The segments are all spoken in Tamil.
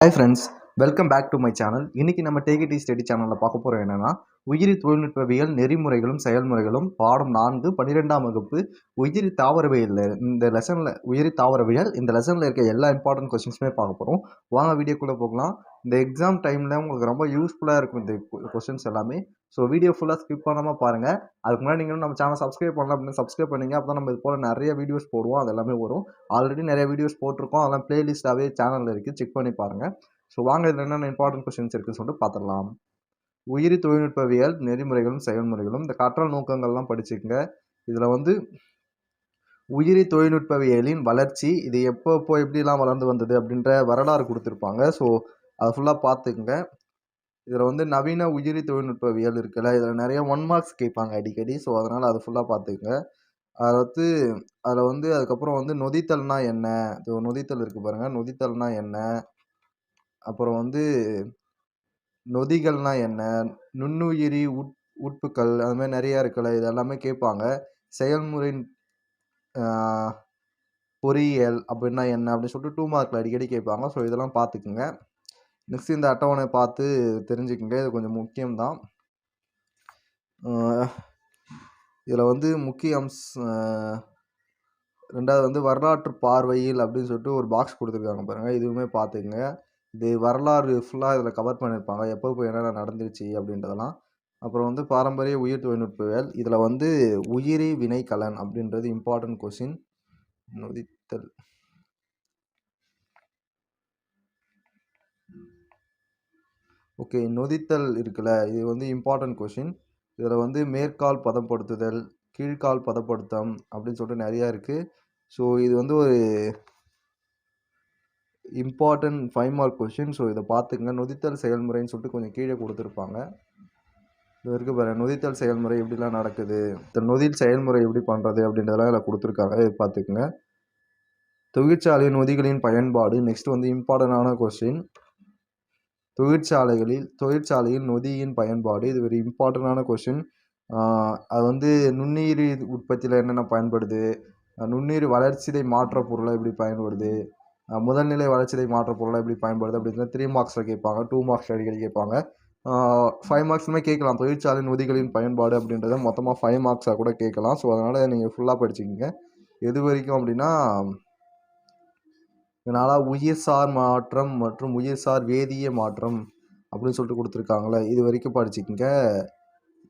Hi friends welcome back to my channel இன்றைக்கி நம்ம டேகிடி ஸ்டடி சேனலில் பார்க்க போகிறோம் என்னன்னா உயிரி தொழில்நுட்பவியல் நெறிமுறைகளும் செயல்முறைகளும் பாடம் நான்கு பன்னிரெண்டாம் வகுப்பு. உயிரி தாவரவியல் இந்த லெசனில் உயிரி தாவரவியல் இந்த லெசனில் இருக்க எல்லா இம்பார்ட்டன்ட் கொஸ்டின்ஸுமே பார்க்க போகிறோம் வாங்க வீடியோக்குள்ளே போகலாம். இந்த எக்ஸாம் டைமில் உங்களுக்கு ரொம்ப யூஸ்ஃபுல்லாக இருக்கும் இந்த கொஸ்டின்ஸ் எல்லாமே. ஸோ வீடியோ ஃபுல்லாக ஸ்கிப் பண்ணாமல் பாருங்கள் அதுக்கு முன்னாடி நீங்களும் நம்ம சேனல் சப்ஸ்கிரைப் பண்ணலாம் அப்படின்னு சப்ஸ்கிரைப் பண்ணீங்க. அப்போ நம்ம இது போல் நிறைய வீடியோஸ் போடுவோம். அது எல்லாமே வரும். ஆல்ரெடி நிறைய வீடியோஸ் போட்டிருக்கோம். அதெல்லாம் ப்ளேலிஸ்ட்டாகவே சேனலில் இருக்குது செக் பண்ணி பாருங்கள் ஸோ வாங்க இதில் என்னென்ன இம்பார்ட்டன்ட் கொஸ்டின்ஸ் இருக்குன்னு சொல்லிட்டு பார்த்துடலாம். உயிரி தொழில்நுட்பவியல் நெறிமுறைகளும் செயல்முறைகளும் இந்த கற்றல் நோக்கங்கள்லாம் படிச்சுக்கங்க. இதில் வந்து உயிரி தொழில்நுட்பவியலின் வளர்ச்சி இது எப்போ எப்போ எப்படிலாம் வளர்ந்து வந்தது அப்படின்ற வரலாறு கொடுத்துருப்பாங்க. ஸோ அதை ஃபுல்லாக பார்த்துக்குங்க. இதில் வந்து நவீன உயிரி தொழில்நுட்பவியல் இருக்குல்ல இதில் நிறைய ஒன் மார்க்ஸ் கேட்பாங்க அடிக்கடி. ஸோ அதனால் அதை ஃபுல்லாக பார்த்துக்குங்க. அதை வந்து அதில் வந்து அதுக்கப்புறம் வந்து நொதித்தல்னா என்ன? நொதித்தல் இருக்குது பாருங்கள் நொதித்தல்னா என்ன? அப்புறம் வந்து நொதிகள்னால் என்ன? நுண்ணுயிரி உட் உட்புக்கள் அது மாதிரி நிறையா இருக்குல்ல இது எல்லாமே கேட்பாங்க. செயல்முறை பொறியியல் அப்படின்னா என்ன? அப்படின்னு சொல்லிட்டு டூ மார்க்கில் அடிக்கடி கேட்பாங்க. ஸோ இதெல்லாம் பார்த்துக்குங்க. நெக்ஸ்ட் இந்த அட்டவணை பார்த்து தெரிஞ்சுக்கங்க. இது கொஞ்சம் முக்கியம்தான். இதில் வந்து முக்கிய அம்ச ரெண்டாவது வந்து வரலாற்று பார்வையில் அப்படின்னு சொல்லிட்டு ஒரு பாக்ஸ் கொடுத்துருக்காங்க பாருங்கள் இதுவுமே பார்த்துக்குங்க. இது வரலாறு ஃபுல்லாக இதில் கவர் பண்ணியிருப்பாங்க எப்போ போய் என்னென்ன நடந்துருச்சு அப்படின்றதெல்லாம். அப்புறம் வந்து பாரம்பரிய உயிர் தொழில்நுட்பவியல். இதில் வந்து உயிரி வினைக்கலன் அப்படின்றது இம்பார்ட்டன்ட் கொஷின் நொதித்தல். ஓகே நொதித்தல் இருக்குல்ல. இது வந்து இம்பார்ட்டன்ட் கொஷின் இதில் வந்து மேற்கால் பதப்படுத்துதல் கீழ்கால் பதப்படுத்தம் அப்படின்னு சொல்லிட்டு நிறையா இருக்குது ஸோ இது வந்து ஒரு important five mark question so இதை பார்த்துங்க. நொதித்தல் செயல்முறைன்னு சொல்லிட்டு கொஞ்சம் கீழே கொடுத்துருப்பாங்க. இது இருக்கு பாரு நொதித்தல் செயல்முறை எப்படிலாம் நடக்குது? இந்த நொதில் செயல்முறை எப்படி பண்ணுறது அப்படின்றதெல்லாம் இதில் கொடுத்துருக்காங்க. இது பார்த்துக்குங்க. தொழிற்சாலை நொதிகளின் பயன்பாடு. நெக்ஸ்ட் வந்து இம்பார்ட்டண்டான கொஸ்டின் தொழிற்சாலைகளில் தொழிற்சாலையில் நொதியின் பயன்பாடு. இது ஒரு இம்பார்ட்டண்டான கொஷின் அது வந்து நுண்ணுயிர் உற்பத்தியில் என்னென்ன பயன்படுது? நுண்ணுயிர் வளர்ச்சிதை மாற்ற பொருளை எப்படி பயன்படுது? முதல்நிலை வளர்ச்சிதை மாற்ற பொருளை எப்படி பயன்படுது அப்படின்னு த்ரீ மார்க்ஸில் கேட்பாங்க டூ மார்க்ஸ் அடிக்கடி கேட்பாங்க. ஃபைவ் மார்க்ஸுமே கேட்கலாம். தொழிற்சாலையின் உதிகளின் பயன்பாடு அப்படின்றத மொத்தமாக ஃபைவ் மார்க்ஸாக கூட கேட்கலாம். ஸோ அதனால் நீங்கள் ஃபுல்லாக படிச்சுக்கிங்க. எது வரைக்கும் அப்படின்னா இதனால் உயிர்சார் மாற்றம் மற்றும் உயிர்சார் வேதிய மாற்றம் அப்படின்னு சொல்லிட்டு கொடுத்துருக்காங்களே இது வரைக்கும் படிச்சுக்கிங்க.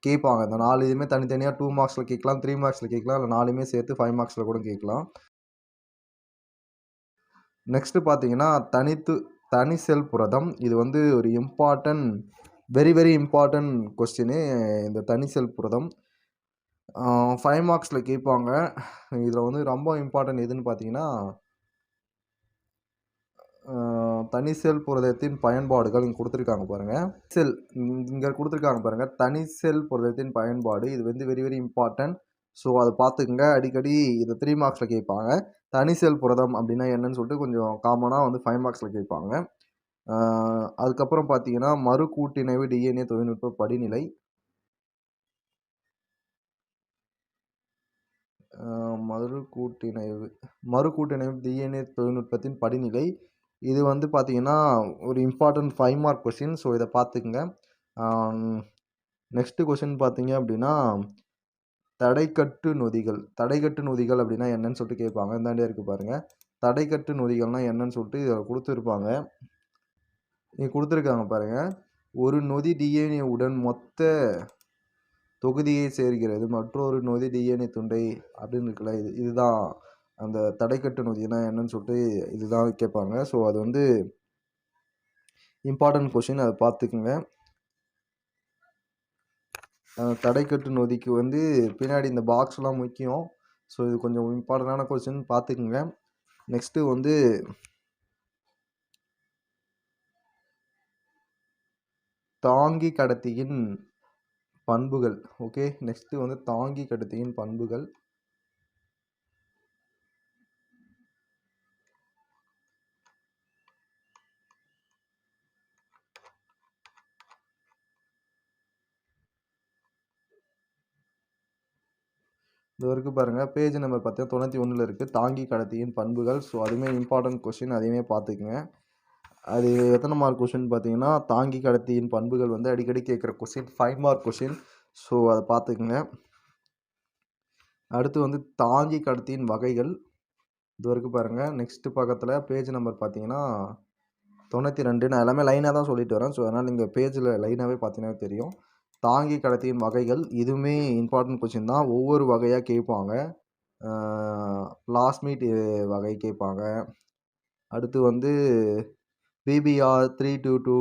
கேட்பாங்க. இந்த நாலு இதுவுமே தனித்தனியாக டூ மார்க்ஸில் கேட்கலாம் த்ரீ மார்க்ஸில் கேட்கலாம் இல்லை நாலுமே சேர்த்து ஃபைவ் மார்க்ஸில் கூட கேட்கலாம். நெக்ஸ்ட்டு பார்த்தீங்கன்னா தனித்து தனி செல் புரதம். இது வந்து ஒரு important very very important question இந்த தனி செல் புரதம். ஃபைவ் மார்க்ஸில் கேட்பாங்க. இதில் வந்து ரொம்ப இம்பார்ட்டன்ட் எதுன்னு பார்த்தீங்கன்னா தனி செல் புரதத்தின் பயன்பாடுகள் இங்கே கொடுத்துருக்காங்க பாருங்கள் செல் இங்கே கொடுத்துருக்காங்க பாருங்கள் தனி செல் புரதத்தின் பயன்பாடு. இது வந்து வெரி வெரி இம்பார்ட்டன்ட் ஸோ அதை பார்த்துக்குங்க. அடிக்கடி இதை த்ரீ மார்க்ஸில் கேட்பாங்க. தனி செல் புரதம் அப்படின்னா என்னன்னு சொல்லிட்டு கொஞ்சம் காமனாக வந்து ஃபைவ் மார்க்ஸில் கேட்பாங்க. அதுக்கப்புறம் பார்த்தீங்கன்னா மறு கூட்டிணைவு டிஎன்ஏ தொழில்நுட்ப படிநிலை. மறு கூட்டிணைவு மறு கூட்டிணைவு டிஎன்ஏ தொழில்நுட்பத்தின் படிநிலை. இது வந்து பார்த்தீங்கன்னா ஒரு important five mark question so இதை பார்த்துக்குங்க. நெக்ஸ்ட்டு கொஷின் பார்த்தீங்க அப்படின்னா தடைக்கட்டு நொதிகள். தடைக்கட்டு நொதிகள் அப்படின்னா என்னன்னு சொல்லிட்டு கேட்பாங்க. இந்தாண்டே இருக்குது பாருங்கள் தடைக்கட்டு நொதிகள்னால் என்னன்னு சொல்லிட்டு இதில் கொடுத்துருப்பாங்க. இங்கே கொடுத்துருக்காங்க பாருங்கள் ஒரு நொதி டிஎன்ஏ உடன் மொத்த தொகுதியை சேர்கிறது மற்றொரு நொதி டிஎன்ஏ துண்டை அப்படின்னு இருக்குல்ல இது இதுதான். அந்த தடைக்கட்டு நொதினா என்னன்னு சொல்லிட்டு இதுதான் கேட்பாங்க. ஸோ அது வந்து இம்பார்ட்டன்ட் கொஷின் அதை பார்த்துக்குங்க. தடைக்கட்டு நொதிக்கு வந்து பின்னாடி இந்த பாக்ஸ்லாம் முக்கியம். ஸோ இது கொஞ்சம் இம்பார்ட்டண்டான கொஸ்டின் பார்த்துக்குங்க நெக்ஸ்ட்டு வந்து தாங்கி கடத்தியின் பண்புகள். ஓகே நெக்ஸ்ட்டு வந்து தாங்கி கடத்தியின் பண்புகள். இது வரைக்கும் பாருங்கள் பேஜ் நம்பர் பார்த்தீங்கன்னா தொண்ணூற்றி ஒன்றில் இருக்குது தாங்கி கடத்தியின் பண்புகள். ஸோ அதுவுமே இம்பார்ட்டன்ட் கொஷின் அதையுமே பார்த்துக்குங்க. அது எத்தனை மார்க் கொஷின் பார்த்தீங்கன்னா தாங்கி கடத்தியின் பண்புகள் வந்து அடிக்கடி கேட்குற question five mark question so அதை பார்த்துக்குங்க. அடுத்து வந்து தாங்கி கடத்தியின் வகைகள். இது வரைக்கும் பாருங்கள் நெக்ஸ்ட்டு பக்கத்தில் பேஜ் நம்பர் பார்த்தீங்கன்னா தொண்ணூற்றி ரெண்டு. நான் எல்லாமே லைனாக தான் சொல்லிட்டு வரேன். ஸோ அதனால் நீங்கள் பேஜில் லைனாகவே பார்த்தீங்கன்னா தெரியும். தாங்கி கடத்தியின் வகைகள் இதுவுமே இம்பார்ட்டன்ட் கொஷின் தான். ஒவ்வொரு வகையாக கேட்பாங்க. பிளாஸ்மீட் வகை கேட்பாங்க. அடுத்து வந்து பிபிஆர் த்ரீ டூ டூ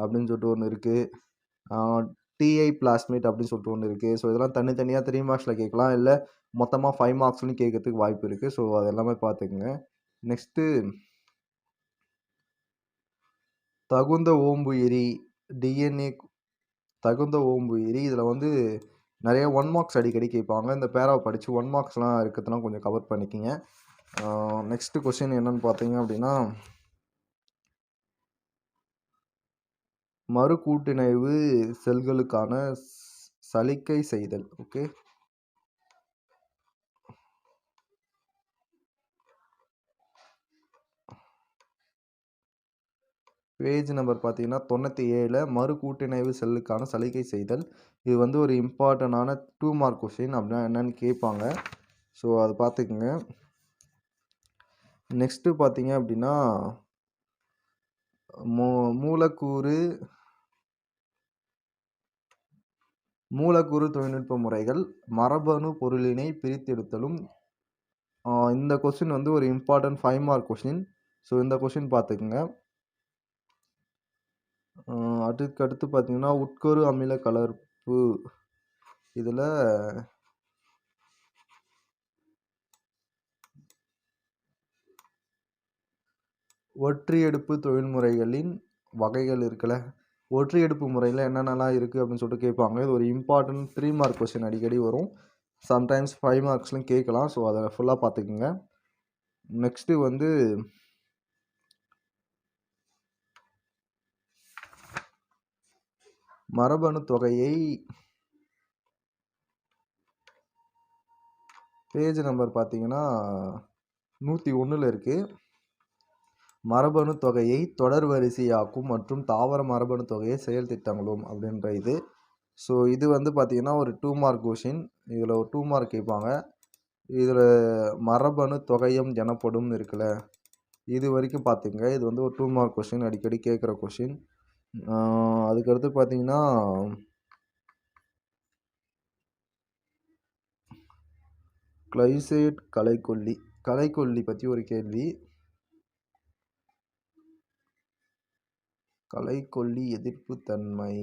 அப்படின்னு சொல்லிட்டு ஒன்று இருக்குது டிஐ பிளாஸ்மேட் அப்படின்னு சொல்லிட்டு ஒன்று இருக்குது ஸோ இதெல்லாம் தனித்தனியாக த்ரீ மார்க்ஸில் கேட்கலாம். இல்லை மொத்தமாக ஃபைவ் மார்க்ஸ்லையும் கேட்கறதுக்கு வாய்ப்பு இருக்குது ஸோ அது எல்லாமே பார்த்துக்குங்க. நெக்ஸ்ட்டு தகுந்த ஓம்பு எரி டிஎன்ஏ தகுந்த ஓம்பு ஓம்புயிரி இதில் வந்து நிறைய ஒன் மார்க்ஸ் அடிக்கடி கேட்பாங்க இந்த பேராவை படித்து ஒன் மார்க்ஸ்லாம் இருக்கிறதுலாம் கொஞ்சம் கவர் பண்ணிக்கிங்க. நெக்ஸ்ட்டு கொஷின் என்னென்னு பார்த்தீங்க அப்படின்னா மறு கூட்டிணைவு செல்களுக்கான சலிக்கை செய்தல். ஓகே பேஜ் நம்பர் பார்த்தீங்கன்னா தொண்ணூற்றி ஏழில் மறு கூட்டிணைவு செல்லுக்கான சலுகை செய்தல். இது வந்து ஒரு இம்பார்ட்டண்டான டூ மார்க் கொஷின் அப்படின்னா என்னென்னு கேட்பாங்க. ஸோ அதை பார்த்துக்குங்க. நெக்ஸ்ட்டு பார்த்தீங்க அப்படின்னா மூ மூலக்கூறு மூலக்கூறு தொழில்நுட்ப முறைகள் மரபணு பொருளினை பிரித்தெடுத்தலும். இந்த கொஸ்டின் வந்து ஒரு important five mark question so இந்த கொஷின் பார்த்துக்குங்க. அதுக்கடுத்து அடுத்து பார்த்தீங்கன்னா உட்கரு அமில கலர்ப்பு இதில் ஒற்றியெடுப்பு தொழில்முறைகளின் வகைகள் இருக்குல்ல? ஒற்றியெடுப்பு முறையில் என்னென்னலாம் இருக்குது அப்படின்னு சொல்லிட்டு கேட்பாங்க. இது ஒரு இம்பார்ட்டன்ட் த்ரீ மார்க் கொஸ்டின் அடிக்கடி வரும். சம்டைம்ஸ் ஃபைவ் மார்க்ஸ்லையும் கேட்கலாம். ஸோ அதை ஃபுல்லாக பார்த்துக்குங்க. நெக்ஸ்ட்டு வந்து மரபணு தொகையை பேஜ் நம்பர் பார்த்தீங்கன்னா நூற்றி ஒன்றில் இருக்குது மரபணு தொகையை தொடர் வரிசையாக்கும் மற்றும் தாவர மரபணு தொகையை செயல் திட்டங்களும் அப்படின்ற இது. ஸோ இது வந்து பார்த்திங்கன்னா ஒரு டூ மார்க் கொஷின் இதில் ஒரு டூ மார்க் கேட்பாங்க. இதில் மரபணு தொகையம் எனப்படும் இருக்குல்ல. இது வரைக்கும் பார்த்துங்க இது வந்து ஒரு டூ மார்க் கொஷின் அடிக்கடி கேட்குற கொஷின் அதுக்கடுத்து பார்த்தீங்கன்னா கிளைசேட் கலைக்கொல்லி. கலைக்கொல்லி பற்றி ஒரு கேள்வி. கலைக்கொல்லி எதிர்ப்பு தன்மை.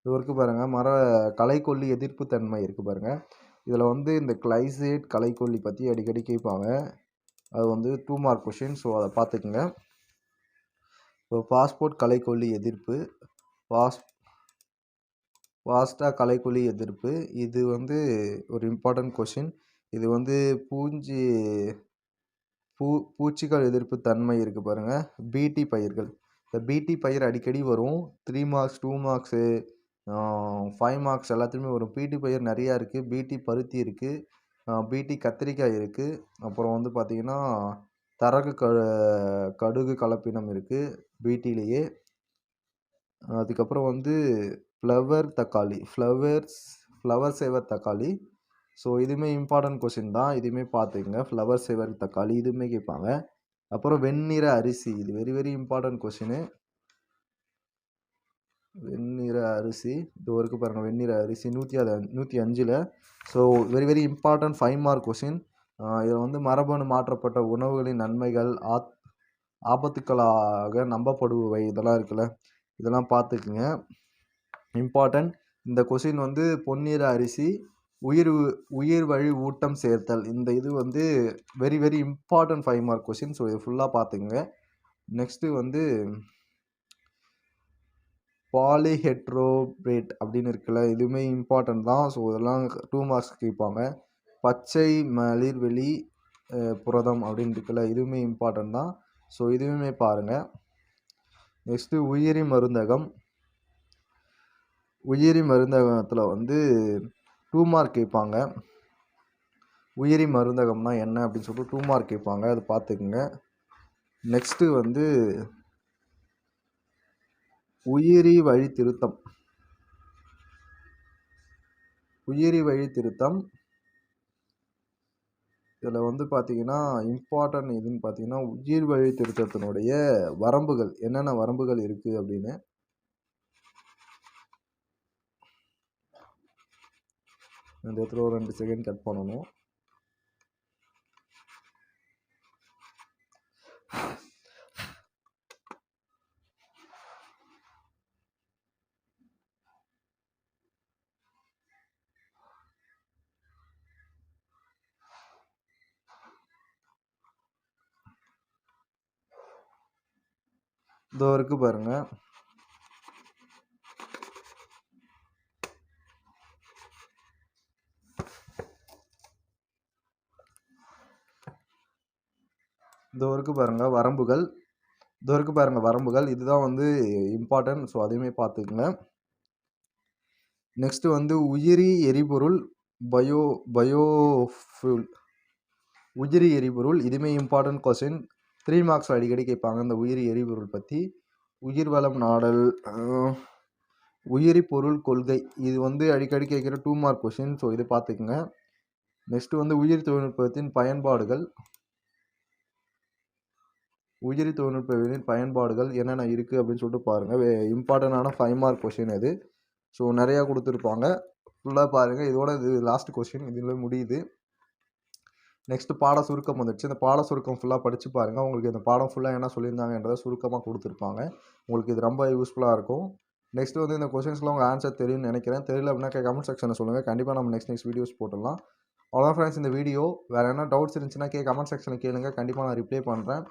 இது வரைக்கும் பாருங்கள் மர கலைக்கொல்லி எதிர்ப்பு தன்மை இருக்குது பாருங்கள் இதில் வந்து இந்த கிளைசேட் கலைக்கொல்லி பற்றி அடிக்கடி கேட்பாங்க. அது வந்து டூ மார்க் கொஷின் ஸோ அதை பார்த்துக்குங்க இப்போ பாஸ்போர்ட் கலைக்கொல்லி எதிர்ப்பு பாஸ் வாஸ்டா கலைக்கொல்லி எதிர்ப்பு இது வந்து ஒரு இம்பார்ட்டன்ட் கொஷின் இது வந்து பூஞ்சி பூ பூச்சிகள் எதிர்ப்பு தன்மை இருக்குது பாருங்கள் பிடி பயிர்கள். இந்த பிடி பயிர் அடிக்கடி வரும். Three marks two marks five marks எல்லாத்துலேயுமே வரும். பிடி பயிர் நிறையா இருக்குது பிடி பருத்தி இருக்குது பிடி கத்திரிக்காய் இருக்குது அப்புறம் வந்து பார்த்திங்கன்னா தரகு க கடுகு கலப்பினம் இருக்குது வீட்டிலேயே. அதுக்கப்புறம் வந்து ஃப்ளவர் தக்காளி ஃப்ளவர்ஸ் ஃப்ளவர் சேவர் தக்காளி. ஸோ இதுவுமே இம்பார்ட்டன்ட் கொஷின் தான். இதுவுமே பார்த்துக்கங்க. ஃப்ளவர் சேவர் தக்காளி இதுவுமே கேட்பாங்க. அப்புறம் வெண்ணிற அரிசி இது வெரி வெரி இம்பார்ட்டன்ட் கொஷினு வெண்ணிற அரிசி இது வரைக்கும் பாருங்கள் வெண்ணிற அரிசி நூற்றி அது நூற்றி அஞ்சில். So very very important five mark question இதில் வந்து மரபணு மாற்றப்பட்ட உணவுகளின் நன்மைகள் ஆத் ஆபத்துக்களாக நம்பப்படுபவை இதெல்லாம் இருக்குல்ல? இதெல்லாம் பார்த்துக்குங்க. இம்பார்ட்டன்ட் இந்த கொஷின் வந்து பொன்னிற அரிசி உயிர் உயிர் வழி ஊட்டம் சேர்த்தல். இந்த இது வந்து very very important five mark question so இது ஃபுல்லாக பார்த்துக்குங்க. நெக்ஸ்ட்டு வந்து பாலிஹெட்ரோபேட் அப்படின்னு இருக்குல்ல இதுவுமே இம்பார்ட்டன்ட் தான். ஸோ இதெல்லாம் டூ மார்க்ஸ் கேட்பாங்க. பச்சை மலிர்வெளி புரதம் அப்படின்னு இருக்குல்ல இதுவுமே இம்பார்ட்டன்ட் தான். ஸோ இதுவுமே பாருங்கள் நெக்ஸ்ட்டு உயிரி மருந்தகம். உயிரி மருந்தகத்தில் வந்து டூ மார்க் கேட்பாங்க உயிரி மருந்தகம்னா என்ன அப்படின்னு சொல்லிட்டு டூ மார்க் கேட்பாங்க அது பார்த்துக்குங்க நெக்ஸ்ட்டு வந்து உயிரி வழி திருத்தம் உயிரி வழி திருத்தம் இதில் வந்து பார்த்தீங்கன்னா இம்பார்ட்டன்ட் இதுன்னு பார்த்தீங்கன்னா உயிர் வழி திருத்தத்தினுடைய வரம்புகள். என்னென்ன வரம்புகள் இருக்குது அப்படின்னு? இந்த இடத்துல ஒரு ரெண்டு செகண்ட் கட் பண்ணணும். இதோ இருக்கு பாருங்க. இதோ இருக்கு பாருங்க வரம்புகள். இதோ இருக்கு பாருங்க வரம்புகள். இதுதான் வந்து இம்பார்ட்டன்ட் ஸோ அதையுமே பார்த்துக்குங்க. நெக்ஸ்ட் வந்து உயிரி எரிபொருள் பயோ பயோஃபுல் உயிரி எரிபொருள் இதுவுமே இம்பார்ட்டன்ட் கொஸ்டின் த்ரீ மார்க்ஸில் அடிக்கடி கேட்பாங்க. இந்த உயிரி எரிபொருள் பற்றி உயிர் வளம் நாடல் உயிரி பொருள் கொள்கை. இது வந்து அடிக்கடி கேட்குற டூ மார்க் கொஷின் ஸோ இது பார்த்துக்குங்க. நெக்ஸ்ட் வந்து உயிர் தொழில்நுட்பத்தின் பயன்பாடுகள். உயிரி தொழில்நுட்பவியலின் பயன்பாடுகள் என்னென்ன இருக்குது அப்படின்னு சொல்லிட்டு பாருங்கள் இம்பார்ட்டண்டான ஃபைவ் மார்க் கொஷின் இது. ஸோ நிறையா கொடுத்துருப்பாங்க. ஃபுல்லாக பாருங்கள் இதோட இது லாஸ்ட் கொஷின் இதில் முடியுது. நெக்ஸ்ட்டு பாட சுருக்கம் வந்துடுச்சு இந்த பாட சுருக்கம் ஃபுல்லாக படித்து பாருங்கள் உங்களுக்கு இந்த பாடம் ஃபுல்லாக என்ன சொல்லியிருந்தாங்கன்றதை சுருக்கமாக கொடுத்துருப்பாங்க. உங்களுக்கு இது ரொம்ப யூஸ்ஃபுல்லாக இருக்கும். நெக்ஸ்ட் வந்து இந்த கொஸ்டின்ஸ்லாம் உங்கள் ஆன்சர் தெரியும்னு நினைக்கிறேன். தெரியல அப்படின்னா கமெண்ட் செக்ஷனில் சொல்லுங்கள் கண்டிப்பாக நம்ம நெக்ஸ்ட் நெக்ஸ்ட் வீடியோஸ் போட்டுடலாம். அவ்வளோதான் ஃப்ரெண்ட்ஸ் இந்த வீடியோ வேறு என்ன டவுட்ஸ் இருந்துச்சுன்னா கே கமெண்ட் செக்ஷனில் கேளுங்க. கண்டிப்பாக நான் ரிப்ளை பண்ணுறேன்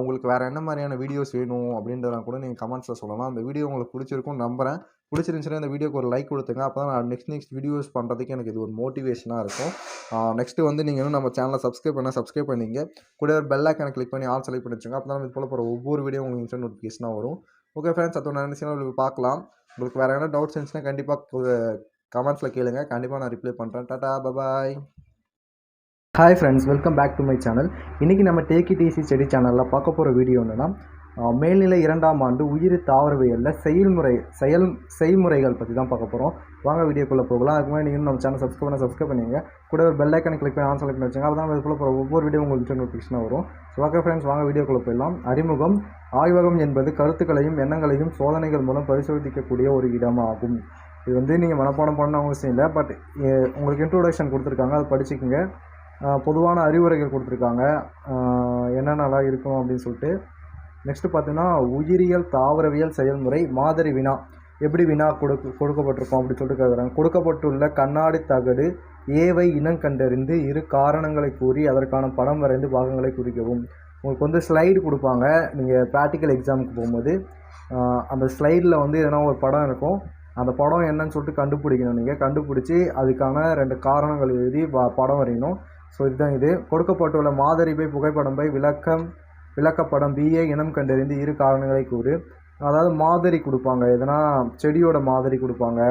உங்களுக்கு வேறு என்ன மாதிரியான வீடியோஸ் வேணும் அப்படின்றத கூட நீங்கள் கமெண்ட்ஸில் சொல்லலாம். அந்த வீடியோ உங்களுக்கு பிடிச்சிருக்கும் நம்புறேன். பிடிச்சிருந்துச்சுன்னா இந்த வீடியோக்கு ஒரு லைக் கொடுத்துங்க. அப்போ தான் நான் நெக்ஸ்ட் நெக்ஸ்ட் வீடியோஸ் பண்ணுறதுக்கு எனக்கு இது ஒரு மோட்டிவேஷனாக இருக்கும். நெக்ஸ்ட்டு வந்து நீங்கள் இன்னும் நம்ம சேனலை சப்ஸ்கிரைப் பண்ணால் சப்ஸ்கிரைப் பண்ணிங்க. கூட ஒரு பெல் ஐக்கனை கிளிக் பண்ணி ஆல் செலக்ட் பண்ணி வச்சுங்க அப்போ தான் இது போல் போகிற ஒவ்வொரு வீடியோ உங்களுக்கு இன்ஸ்டன்ட் நோட்டிஃபிகேஷனாக வரும். ஓகே ஃப்ரெண்ட்ஸ் அதோட நினச்சினா பார்க்கலாம். உங்களுக்கு வேறு எதனா டவுட்ஸ் இருந்துச்சுன்னா கண்டிப்பாக கமெண்ட்ஸில் கேளுங்க. கண்டிப்பாக நான் ரிப்ளை பண்ணுறேன் tata bye bye hi friends welcome back to my channel இன்றைக்கி நம்ம டேக்கி டிசி செடி சேனலில் பார்க்க போகிற வீடியோ என்னென்னா மேல்நிலை இரண்டாம் ஆண்டு உயிரி தாவரவியலில் செயல்முறை செயல் செய்முறைகள் பற்றி தான் பார்க்க போகிறோம் வாங்க வீடியோக்குள்ளே போகலாம். அதுக்கு முன்னாடி நீங்கள் நம்ம சேனல் சப்ஸ்கிரைப் பண்ண சப்ஸ்கிரைப் பண்ணிங்க கூட ஒரு பெல் ஐக்கனை கிளிக் பண்ணி ஆன் செலக்ட் பண்ணி வச்சுங்க அப்போ தான் போகிற ஒவ்வொரு வீடியோ உங்களுக்கு நோட்டிஃபிகேஷனாக வரும். ஸோ ஓகே ஃப்ரெண்ட்ஸ் வாங்க வீடியோக்குள்ளே போயிடலாம். அறிமுகம் ஆய்வகம் என்பது கருத்துக்களையும் எண்ணங்களையும் சோதனைகள் மூலம் பரிசோதிக்கக்கூடிய ஒரு இடமாகும். இது வந்து நீங்கள் மனப்பாடம் பண்ண அவசியம் இல்லை. பட் உங்களுக்கு இன்ட்ரோடக்ஷன் கொடுத்துருக்காங்க. அதை படிச்சுக்கோங்க. பொதுவான அறிவுரைகள் கொடுத்துருக்காங்க. என்னென்னலாம் இருக்கும் அப்படின்னு சொல்லிட்டு நெக்ஸ்ட்டு பார்த்தீங்கன்னா உயிரியல் தாவரவியல் செயல்முறை மாதிரி வினா. எப்படி வினா கொடுக்க கொடுக்கப்பட்டிருக்கோம் அப்படின்னு சொல்லிட்டு கேட்குறாங்க கொடுக்கப்பட்டுள்ள கண்ணாடி தகடு ஏவை இனம் கண்டறிந்து இரு காரணங்களை கூறி அதற்கான படம் வரைந்து பாகங்களை குறிக்கவும். உங்களுக்கு வந்து ஸ்லைடு கொடுப்பாங்க. நீங்கள் ப்ராக்டிக்கல் எக்ஸாமுக்கு போகும்போது அந்த ஸ்லைடில் வந்து எதனா ஒரு படம் இருக்கும். அந்த படம் என்னன்னு சொல்லிட்டு கண்டுபிடிக்கணும் நீங்கள் கண்டுபிடிச்சி அதுக்கான ரெண்டு காரணங்கள் எழுதி ப- படம் வரையணும். ஸோ இதுதான் இது. கொடுக்கப்பட்டுள்ள மாதிரி போய் புகைப்படம் போய் விளக்கம் விளக்கப்படம் பிஏ இனம் கண்டறிந்து இரு காரணங்களை கூறு. அதாவது மாதிரி கொடுப்பாங்க. எதனா செடியோட மாதிரி கொடுப்பாங்க.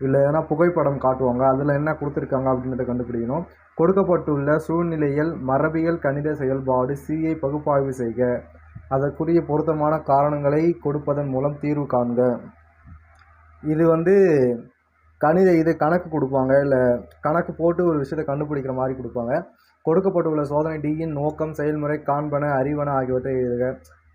இல்லை எதனா புகைப்படம் காட்டுவாங்க. அதில் என்ன கொடுத்துருக்காங்க அப்படின்றத கண்டுபிடிக்கணும். கொடுக்கப்பட்டுள்ள சூழ்நிலையில் மரபியல் கணித செயல்பாடு சிஐ பகுப்பாய்வு செய்க. அதற்குரிய பொருத்தமான காரணங்களை கொடுப்பதன் மூலம் தீர்வு காண்க. இது வந்து கணித இது கணக்கு கொடுப்பாங்க. இல்லை கணக்கு போட்டு ஒரு விஷயத்தை கண்டுபிடிக்கிற மாதிரி கொடுப்பாங்க. கொடுக்கப்பட்டுள்ள சோதனை டியின் நோக்கம் செயல்முறை காண்பன அறிவன ஆகியவற்றை எழுதுக.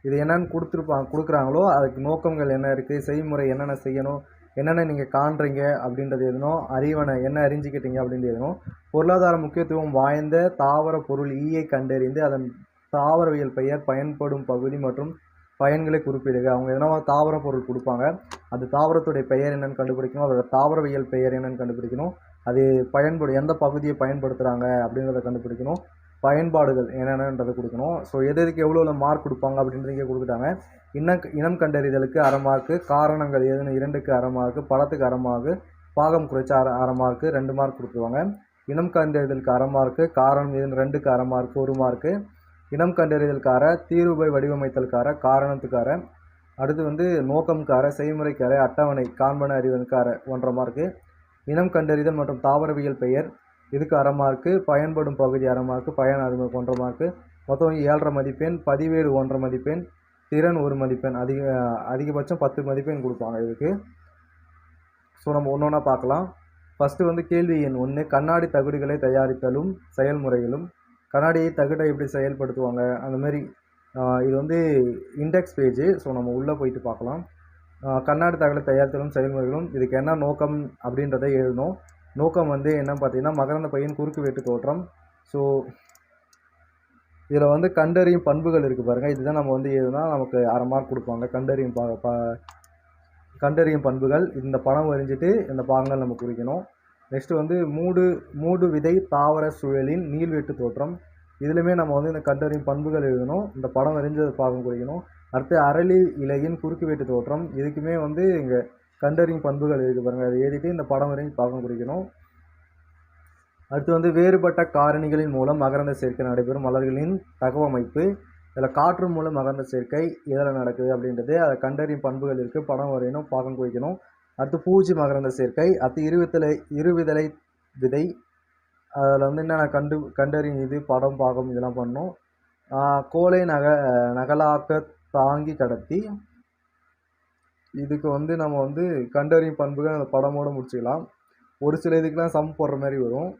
இது என்னென்னு கொடுத்துருப்பாங்க கொடுக்குறாங்களோ அதுக்கு நோக்கங்கள் என்ன இருக்குது செய்முறை என்னென்ன செய்யணும் என்னென்ன நீங்கள் காண்றீங்க அப்படின்றது எதுனோ அறிவனை என்ன அறிஞ்சிக்கிட்டீங்க அப்படின்றது எதுனோ பொருளாதார முக்கியத்துவம் வாய்ந்த தாவர பொருள் e ஈயை கண்டறிந்து அதன் தாவரவியல் பெயர் பயன்படும் பகுதி மற்றும் பயன்களை குறிப்பிடுக. அவங்க எதனா தாவர பொருள் கொடுப்பாங்க. அது தாவரத்துடைய பெயர் என்னென்னு கண்டுபிடிக்கணும். அதோட தாவரவியல் பெயர் என்னென்னு கண்டுபிடிக்கணும். அது பயன்படு எந்த பகுதியை பயன்படுத்துகிறாங்க அப்படின்றத கண்டுபிடிக்கணும். பயன்பாடுகள் என்னென்னன்றதை கொடுக்கணும். ஸோ எது எதுக்கு எவ்வளோ மார்க் கொடுப்பாங்க அப்படின்றத கொடுத்துட்டாங்க. இனம் இனம் கண்டறிதலுக்கு அரை மார்க்கு காரணங்கள் எதுன்னு இரண்டுக்கு அரை மார்க்கு படத்துக்கு அரை மார்க்கு பாகம் குறைச்ச அரை அரை மார்க்கு ரெண்டு மார்க் கொடுத்துருவாங்க. இனம் கண்டறிதலுக்கு அரை மார்க்கு காரணம் எதுன்னு ரெண்டுக்கு அரை மார்க்கு ஒரு மார்க்கு இனம் கண்டறிதல்கார தீர்வை வடிவமைத்தலுக்கார காரணத்துக்கார. அடுத்து வந்து நோக்கம்கார செய்முறைக்கார அட்டவணை காண்பன அறிவனுக்கார ஒன்றரை மார்க்கு இனம் கண்டறிதல் மற்றும் தாவரவியல் பெயர். இதுக்கு அரை மார்க்கு பயன்படும் பகுதி அரை மார்க்கு பயன் அறிமுகம் ஒன்றரை மார்க்கு மொத்தம் ஏழரை மதிப்பெண் பதிவேடு ஒன்றரை மதிப்பெண் திறன் ஒரு மதிப்பெண் அதிக அதிகபட்சம் பத்து மதிப்பெண் கொடுப்பாங்க இதுக்கு. ஸோ நம்ம ஒன்று ஒன்றா பார்க்கலாம். ஃபஸ்ட்டு வந்து கேள்வி எண் ஒன்று கண்ணாடி தகடுகளை தயாரித்தலும் செயல்முறைகளும் கண்ணாடியை தகடை எப்படி செயல்படுத்துவாங்க அந்த மாதிரி இது வந்து இண்டெக்ஸ் பேஜு ஸோ நம்ம உள்ளே போயிட்டு பார்க்கலாம். கண்ணாடி தகடை தயாரித்தலும் செயல்முறைகளும் இதுக்கு என்ன நோக்கம் அப்படின்றத எழுதணும். நோக்கம் வந்து என்ன பார்த்தீங்கன்னா மகரந்த பையன் குறுக்கு வெட்டு தோற்றம். ஸோ இதில் வந்து கண்டறியும் பண்புகள் இருக்குது பாருங்கள் இதுதான் நம்ம வந்து எழுதுனா நமக்கு அரை மார்க் கொடுப்பாங்க. கண்டறியும் பா ப கண்டறியும் பண்புகள். இந்த படம் வரைஞ்சிட்டு இந்த பாகங்கள் நம்ம குறிக்கணும். நெக்ஸ்ட் வந்து மூடு மூடு விதை தாவர சூழலின் நீள்வெட்டு தோற்றம். இதுலையுமே நம்ம வந்து இந்த கண்டறியும் பண்புகள் எழுதணும். இந்த படம் வரைஞ்சதை பாகம் குறிக்கணும். அடுத்து அரளி இலையின் குறுக்கு வெட்டு தோற்றம். இதுக்குமே வந்து இங்கே கண்டறியும் பண்புகள் இருக்குது பாருங்கள் அதை எழுதிட்டு இந்த படம் வரைஞ்சி பாகம் குறிக்கணும். அடுத்து வந்து வேறுபட்ட காரணிகளின் மூலம் மகரந்த சேர்க்கை நடைபெறும். மலர்களின் தகவமைப்பு. இதில் காற்று மூலம் மகரந்த சேர்க்கை இதில் நடக்குது அப்படின்றது அதை கண்டறியும் பண்புகள் இருக்குது படம் வரையணும் பாகம் குறிக்கணும். அடுத்து பூச்சி மகரந்த சேர்க்கை. அடுத்து இருவித்தலை இருவிதலை விதை. அதில் வந்து என்னென்ன கண்டு கண்டறியும் இது படம் பாகம் இதெல்லாம் பண்ணும். கோலை நக நகலாக்க தாங்கி கடத்தி. இதுக்கு வந்து நம்ம வந்து கண்டறியும் பண்புகள் அந்த படமோடு முடிச்சுக்கலாம். ஒரு சில இதுக்கெலாம் சம் போடுற மாதிரி வரும்.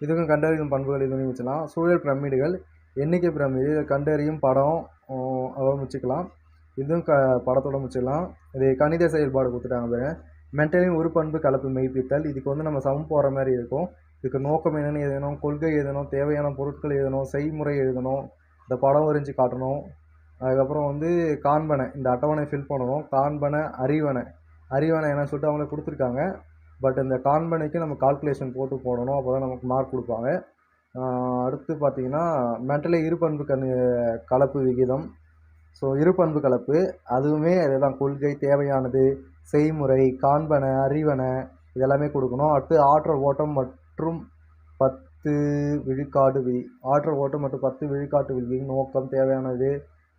இதுக்கும் கண்டறியும் பண்புகள் இது முடிச்சுக்கலாம் சூழல் பிரமிடுகள் எண்ணிக்கை பிரமிடு இதை கண்டறியும் படம் அதை முடிச்சுக்கலாம். இதுவும் க படத்தோட முடிச்சிடலாம். இது கணித செயல்பாடு கொடுத்துட்டாங்க பாருங்க. மென்டலின் ஒரு பண்பு கலப்பு மெய்ப்பித்தல். இதுக்கு வந்து நம்ம சம் போடுற மாதிரி இருக்கும். இதுக்கு நோக்கம் என்னென்னு எழுதணும் கொள்கை எழுதணும் தேவையான பொருட்கள் எழுதணும் செய்முறை எழுதணும் இந்த படம் வரைஞ்சி காட்டணும். அதுக்கப்புறம் வந்து காண்பனை இந்த அட்டவணை ஃபில் பண்ணணும். காண்பனை அறிவனை அறிவனை என்ன சொல்லிட்டு அவங்களே கொடுத்துருக்காங்க. பட் இந்த காண்பனைக்கு நம்ம கால்குலேஷன் போட்டு போடணும். அப்போ தான் நமக்கு மார்க் கொடுப்பாங்க. அடுத்து பார்த்தீங்கன்னா மென்டலி இருபண்பு கண் கலப்பு விகிதம். ஸோ இரு பண்பு கலப்பு. அதுவுமே அதுதான் கொள்கை தேவையானது செய்முறை காண்பனை அறிவனை இதெல்லாமே கொடுக்கணும். அடுத்து ஆற்றல் ஓட்டம் மற்றும் பத்து விழுக்காடு விதி ஆற்றல் ஓட்டம் மற்றும் பத்து விழுக்காட்டு விதி நோக்கம் தேவையானது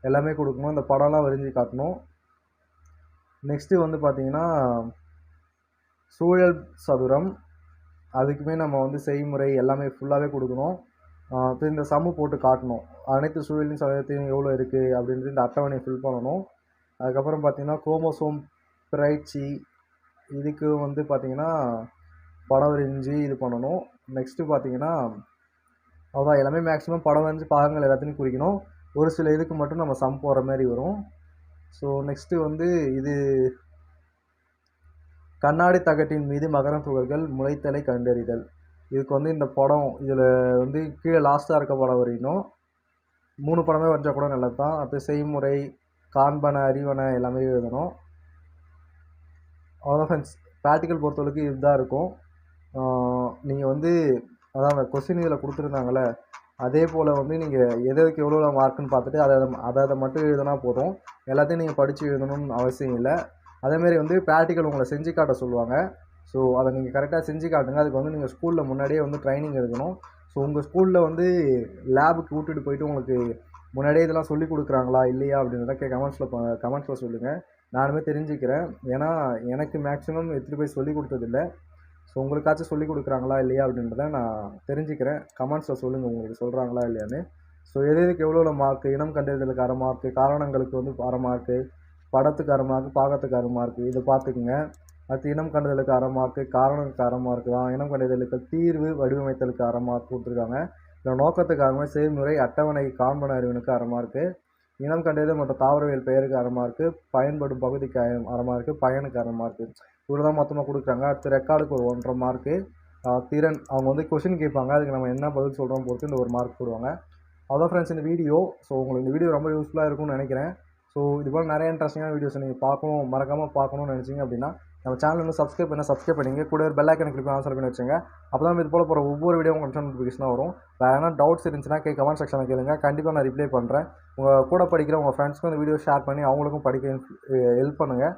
எல்லாமே கொடுக்கணும். இந்த படம்லாம் வரைஞ்சி காட்டணும். நெக்ஸ்ட்டு வந்து பார்த்திங்கன்னா சூழல் சதுரம். அதுக்குமே நம்ம வந்து செய்முறை எல்லாமே ஃபுல்லாகவே கொடுக்கணும். இந்த சம்மு போட்டு காட்டணும். அனைத்து சூழலின் சதவீதத்தையும் எவ்வளோ இருக்குது அப்படின்றது இந்த அட்டவணையை ஃபில் பண்ணணும். அதுக்கப்புறம் பார்த்தீங்கன்னா குரோமோசோம் பிரைச்சி இதுக்கு வந்து பார்த்தீங்கன்னா படம் வரைஞ்சி இது பண்ணணும். நெக்ஸ்ட்டு பார்த்தீங்கன்னா அதான் எல்லாமே மேக்ஸிமம் படம் வரைஞ்சி பாகங்கள் எல்லாத்தையும் குறிக்கணும். ஒரு சில இதுக்கு மட்டும் நம்ம சம் போடுற மாதிரி வரும். ஸோ நெக்ஸ்ட்டு வந்து இது கண்ணாடி தகட்டின் மீது மகரம் துகள்கள் முளைத்தலை கண்டறிதல். இதுக்கு வந்து இந்த படம் இதில் வந்து கீழே லாஸ்ட்டாக இருக்க படம் வரையணும் மூணு படமே வரைஞ்சால் கூட நல்லது தான் அடுத்து செய்முறை காண்பனை அறிவனை எல்லாமே எழுதணும். அவ்வளோதான் ஃப்ரெண்ட்ஸ் ப்ராக்டிக்கல் பொறுத்தளவுக்கு இதுதான் இருக்கும். நீங்கள் வந்து அதான் அந்த கொஸ்டின் இதில் கொடுத்துருந்தாங்களே அதே போல் வந்து நீங்கள் எது எதுக்கு எவ்வளோ மார்க்குன்னு பார்த்துட்டு அதை அதை அதை மட்டும் எழுதுனா போதும். எல்லாத்தையும் நீங்கள் படித்து எழுதணும்னு அவசியம் இல்லை. அதேமாரி வந்து ப்ராக்டிக்கல் உங்களை செஞ்சு காட்ட சொல்லுவாங்க. ஸோ அதை நீங்கள் கரெக்டாக செஞ்சு காட்டுங்க. அதுக்கு வந்து நீங்கள் ஸ்கூலில் முன்னாடியே வந்து ட்ரைனிங் எடுக்கணும். ஸோ உங்கள் ஸ்கூலில் வந்து லேபுக்கு விட்டுட்டு போயிட்டு உங்களுக்கு முன்னாடியே இதெல்லாம் சொல்லி கொடுக்குறாங்களா இல்லையா அப்படின்றத கே கமெண்ட்ஸில் கமெண்ட்ஸில் சொல்லுங்கள் நானுமே தெரிஞ்சுக்கிறேன். ஏன்னா எனக்கு மேக்ஸிமம் எடுத்துகிட்டு போய் சொல்லி கொடுத்ததில்ல. ஸோ உங்களுக்காச்சும் சொல்லி கொடுக்குறாங்களா இல்லையா அப்படின்றத நான் தெரிஞ்சுக்கிறேன். கமெண்ட்ஸில் சொல்லுங்கள் உங்களுக்கு சொல்கிறாங்களா இல்லையான்னு. ஸோ எது எதுக்கு எவ்வளோ மார்க்கு இனம் கண்டறிதலுக்கு அரை மார்க்கு காரணங்களுக்கு வந்து அரை மார்க்கு படத்துக்கு அரை மார்க்கு பாகத்துக்கு அரை மார்க்கு இதை பார்த்துக்குங்க. அடுத்து இனம் கண்டதலுக்கு அரை மார்க்கு காரணத்துக்கு அரை மார்க்கு தான் இனம் கண்டதலுக்கு தீர்வு வடிவமைத்தலுக்கு அரை மார்க் கொடுத்துருக்காங்க இந்த நோக்கத்துக்காகவே செய்முறை அட்டவணை காண்பன அறிவனுக்கு அரை மார்க்கு இனம் கண்டது மற்றும் தாவரவியல் பெயருக்கு அரை மார்க்கு பயன்படும் பகுதிக்கு அரை- அரை மார்க்கு பயனுக்கு அரை மார்க்கு இவ்வளோ தான் மொத்தமாக கொடுக்குறாங்க. அடுத்து ரெக்கார்டுக்கு ஒரு ஒன்றரை மார்க்கு திறன். அவங்க வந்து கொஷின் கேட்பாங்க. அதுக்கு நம்ம என்ன பதில் சொல்கிறோம் பொறுத்து இந்த ஒரு மார்க் போடுவாங்க. அதான் ஃப்ரெண்ட்ஸ் இந்த வீடியோ ஸோ உங்களுக்கு இந்த வீடியோ ரொம்ப யூஸ்ஃபுல்லாக இருக்கும்னு நினைக்கிறேன். ஸோ இது போல் நிறைய இன்ட்ரெஸ்டிங்கான வீடியோஸ் நீங்கள் பார்க்கணும் மறக்காமல் பார்க்கணும்னு நினச்சிங்க அப்படின்னா நம்ம சேனல் வந்து சப்ஸ்கிரைப் பண்ண சப்ஸ்கிரைப் பண்ணிங்க கூட ஒரு பெல் ஐக்கனை கிளிக் ஆன்சர் பண்ணி வச்சுங்க அப்போ தான் இது போல் போகிற ஒவ்வொரு வீடியோ உங்களுக்கு நோட்டிஃபிகேஷனாக வரும். வேறு எதனா டவுட்ஸ் இருந்துச்சுன்னா கே கமெண்ட் செக்ஷனில் கேளுங்க. கண்டிப்பாக நான் ரிப்ளை பண்ணுறேன் உங்கள் கூட படிக்கிற உங்கள் ஃப்ரெண்ட்ஸ்க்கும் இந்த வீடியோ ஷேர் பண்ணி அவங்களுக்கும் படிக்க ஹெல்ப் பண்ணுங்கள்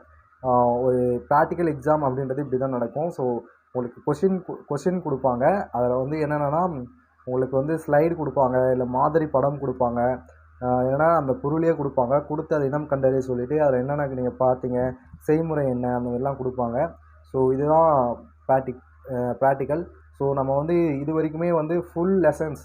ஒரு ப்ராக்டிக்கல் எக்ஸாம் அப்படின்றது இப்படி தான் நடக்கும். ஸோ உங்களுக்கு கொஷின் கொஷின் கொடுப்பாங்க. அதில் வந்து என்னென்னா உங்களுக்கு வந்து ஸ்லைடு கொடுப்பாங்க. இல்லை மாதிரி படம் கொடுப்பாங்க. இல்லைனா அந்த பொருளையே கொடுப்பாங்க. கொடுத்து அதை இனம் கண்டறிய சொல்லிவிட்டு அதில் என்னென்ன நீங்கள் பார்த்தீங்க செய்முறை என்ன அந்த மாதிரிலாம் கொடுப்பாங்க. ஸோ இதுதான் ப்ராக்டிக் ப்ராக்டிக்கல் ஸோ நம்ம வந்து இது வரைக்குமே வந்து ஃபுல் லெசன்ஸ்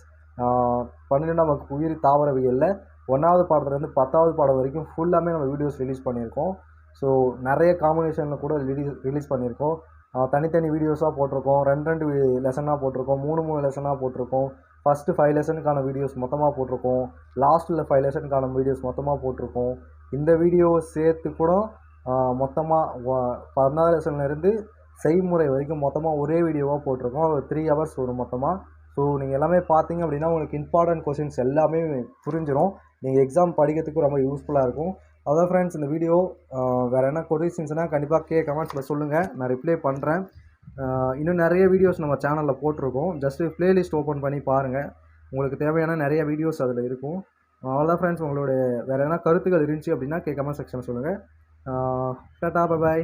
பன்னிரெண்டாம் வகுப்பு உயிரி தாவரவியலில் ஒன்றாவது பாடத்துலேருந்து பத்தாவது பாடம் வரைக்கும் ஃபுல்லாமே நம்ம வீடியோஸ் ரிலீஸ் பண்ணியிருக்கோம். ஸோ நிறைய காம்பினேஷனில் கூட ரிலீஸ் ரிலீஸ் பண்ணியிருக்கோம். தனித்தனி வீடியோஸாக போட்டிருக்கோம். ரெண்டு ரெண்டு லெசனாக போட்டிருக்கோம். மூணு மூணு லெசனாக போட்டிருக்கோம். ஃபஸ்ட்டு ஃபைவ் லெசனுக்கான வீடியோஸ் மொத்தமாக போட்டிருக்கோம். லாஸ்ட்டில் ஃபைவ் லெசனுக்கான வீடியோஸ் மொத்தமாக போட்டிருக்கோம். இந்த வீடியோவை சேர்த்து கூட மொத்தமாக பதினாறு லெசன்லேருந்து செய்முறை வரைக்கும் மொத்தமாக ஒரே வீடியோவாக போட்டிருக்கோம். ஒரு த்ரீ ஹவர்ஸ் வரும் மொத்தமாக ஸோ நீங்கள் எல்லாமே பார்த்தீங்க அப்படின்னா உங்களுக்கு இம்பார்ட்டன்ட் கொஷின்ஸ் எல்லாமே புரிஞ்சிடும் நீங்கள் எக்ஸாம் படிக்கிறதுக்கு ரொம்ப யூஸ்ஃபுல்லாக இருக்கும். அதான் ஃப்ரெண்ட்ஸ் இந்த வீடியோ வேறு என்ன கொஷின்ஸ்னால் கண்டிப்பாக கே கமெண்ட்ஸில் சொல்லுங்கள் நான் ரிப்ளை பண்ணுறேன் இன்னும் நிறைய வீடியோஸ் நம்ம சேனலில் போட்டிருக்கோம். ஜஸ்ட்டு ப்ளேலிஸ்ட் ஓப்பன் பண்ணி பாருங்கள் உங்களுக்கு தேவையான நிறைய வீடியோஸ் அதில் இருக்கும். அவ்வளோதான் ஃப்ரெண்ட்ஸ் உங்களுடைய வேறு எதனா கருத்துக்கள் இருந்துச்சு அப்படின்னா கே கமெண்ட் செக்ஷன் சொல்லுங்கள் டாட்டா பாய்